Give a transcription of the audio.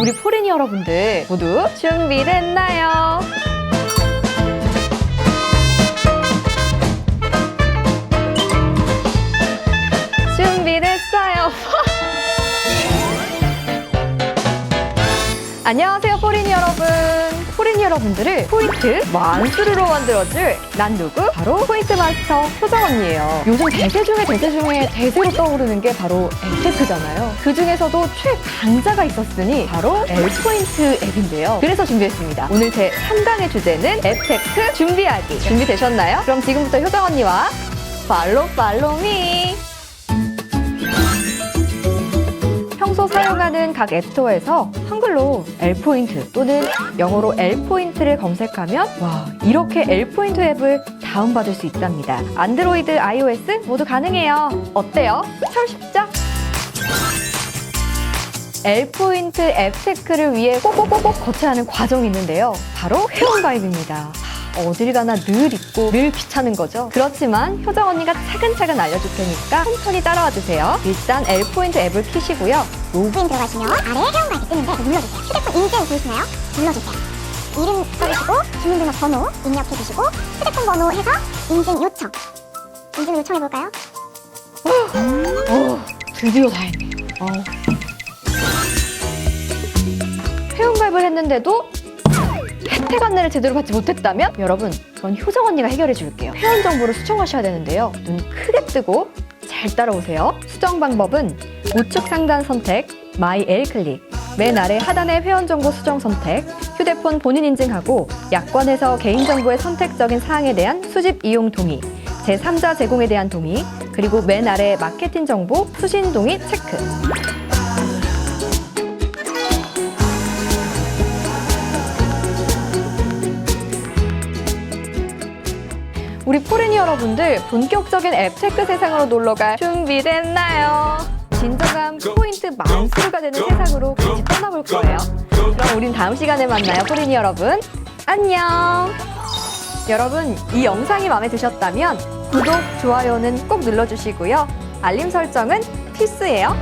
우리 포리니 여러분들 모두 준비됐나요? 준비됐어요. 안녕하세요, 포리니 여러분. 포리니 여러분들을 포인트 만수르로 만들어줄 난 누구? 바로 포인트 마스터 효정 언니예요. 요즘 대세 중에 대세 중에 대세로 떠오르는 게 바로 앱테크잖아요. 그 중에서도 최강자가 있었으니 바로 L포인트 앱인데요. 그래서 준비했습니다. 오늘 제 3강의 주제는 앱테크 준비하기. 준비되셨나요? 그럼 지금부터 효정 언니와 팔로 팔로미. 평소 사용하는 각 앱스토어에서 한글로 L포인트 또는 영어로 L포인트를 검색하면 와 이렇게 L포인트 앱을 다운받을 수 있답니다. 안드로이드, iOS 모두 가능해요. 어때요? 참 쉽죠? L포인트 앱 체크를 위해 꼭꼭꼭꼭 거쳐야 하는 과정이 있는데요. 바로 회원가입입니다. 어딜 가나 늘 있고 늘 귀찮은 거죠. 그렇지만 효정 언니가 차근차근 알려줄 테니까 천천히 따라와 주세요. 일단 L포인트 앱을 키시고요. 로그인 들어가시면 아래에 회원가입이 뜨는데 눌러주세요. 휴대폰 인증 보이시나요? 눌러주세요. 이름 써주시고 주민등록 번호 입력해 주시고 휴대폰 번호 해서 인증 요청. 인증 요청해 볼까요? 오, 드디어 다 했네요. 어. 회원 가입을 했는데도 혜택 안내를 제대로 받지 못했다면 여러분 그건 효정 언니가 해결해 줄게요. 회원 정보를 수정하셔야 되는데요. 눈 크게 뜨고 잘 따라오세요. 수정 방법은 우측 상단 선택 마이 L 클릭 맨 아래 하단의 회원 정보 수정 선택 휴대폰 본인 인증하고 약관에서 개인정보의 선택적인 사항에 대한 수집 이용 동의 제3자 제공에 대한 동의 그리고 맨 아래 마케팅 정보 수신 동의 체크 우리 포리니 여러분들 본격적인 앱 체크 세상으로 놀러갈 준비됐나요? 진정한 포인트 만수르가 되는 세상으로 같이 떠나볼 거예요. 그럼 우린 다음 시간에 만나요, 포리니 여러분. 안녕. 여러분, 이 영상이 마음에 드셨다면 구독, 좋아요는 꼭 눌러주시고요. 알림 설정은 필수예요.